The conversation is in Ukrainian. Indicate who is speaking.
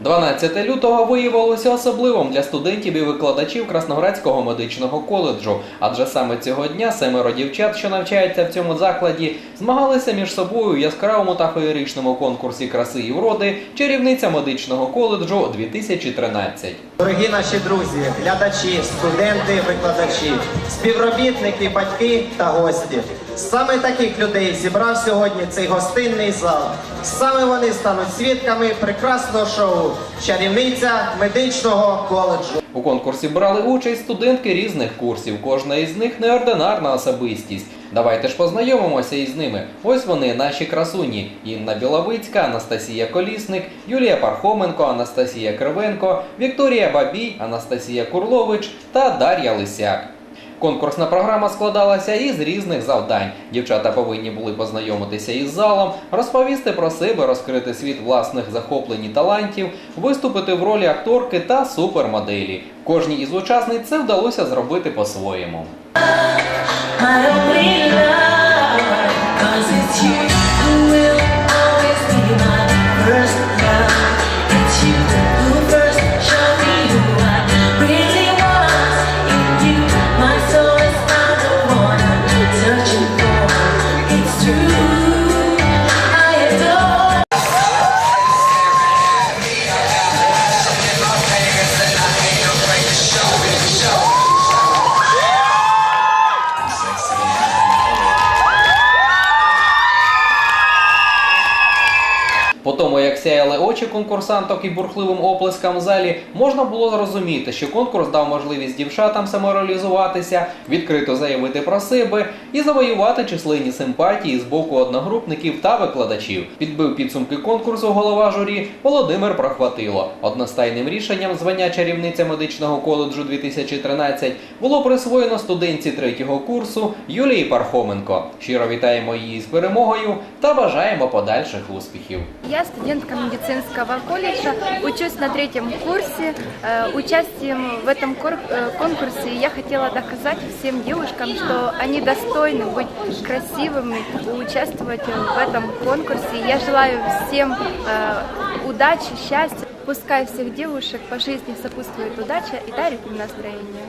Speaker 1: 12 лютого виявилося особливим для студентів і викладачів Красноградського медичного коледжу, адже саме цього дня семеро дівчат, що навчаються в цьому закладі, змагалися між собою у яскравому та феєричному конкурсі краси і вроди чарівниця медичного коледжу 2013.
Speaker 2: Дорогі наші друзі, глядачі, студенти, викладачі, співробітники, батьки та гості. Саме таких людей зібрав сьогодні цей гостинний зал. Саме вони стануть свідками прекрасного шоу Чарівниця медичного коледжу.
Speaker 1: У конкурсі брали участь студентки різних курсів. Кожна із них неординарна особистість. Давайте ж познайомимося із ними. Ось вони, наші красуні: Інна Біловицька, Анастасія Колісник, Юлія Пархоменко, Анастасія Кривенко, Вікторія Бабій, Анастасія Курлович та Дар'я Лисяк. Конкурсна програма складалася із різних завдань. Дівчата повинні були познайомитися із залом, розповісти про себе, розкрити світ власних захоплень і талантів, виступити в ролі акторки та супермоделі. Кожній із учасниць це вдалося зробити по-своєму. По тому, як сяяли очі конкурсанток і бурхливим оплескам в залі, можна було зрозуміти, що конкурс дав можливість дівчатам самореалізуватися, відкрито заявити про себе і завоювати численні симпатії з боку одногрупників та викладачів. Підбив підсумки конкурсу голова журі Володимир Прохватило. Одностайним рішенням звання чарівниця медичного коледжу 2013 було присвоєно студентці третього курсу Юлії Пархоменко. Щиро вітаємо її з перемогою та бажаємо подальших успіхів.
Speaker 3: Я студентка медицинского колледжа, учусь на третьем курсе. Э, Участием в этом э, конкурсе я хотела доказать всем девушкам, что они достойны быть красивыми, участвовать в этом конкурсе. Я желаю всем э, удачи, счастья. Пускай всех девушек по жизни сопутствует удача и дарит им настроение.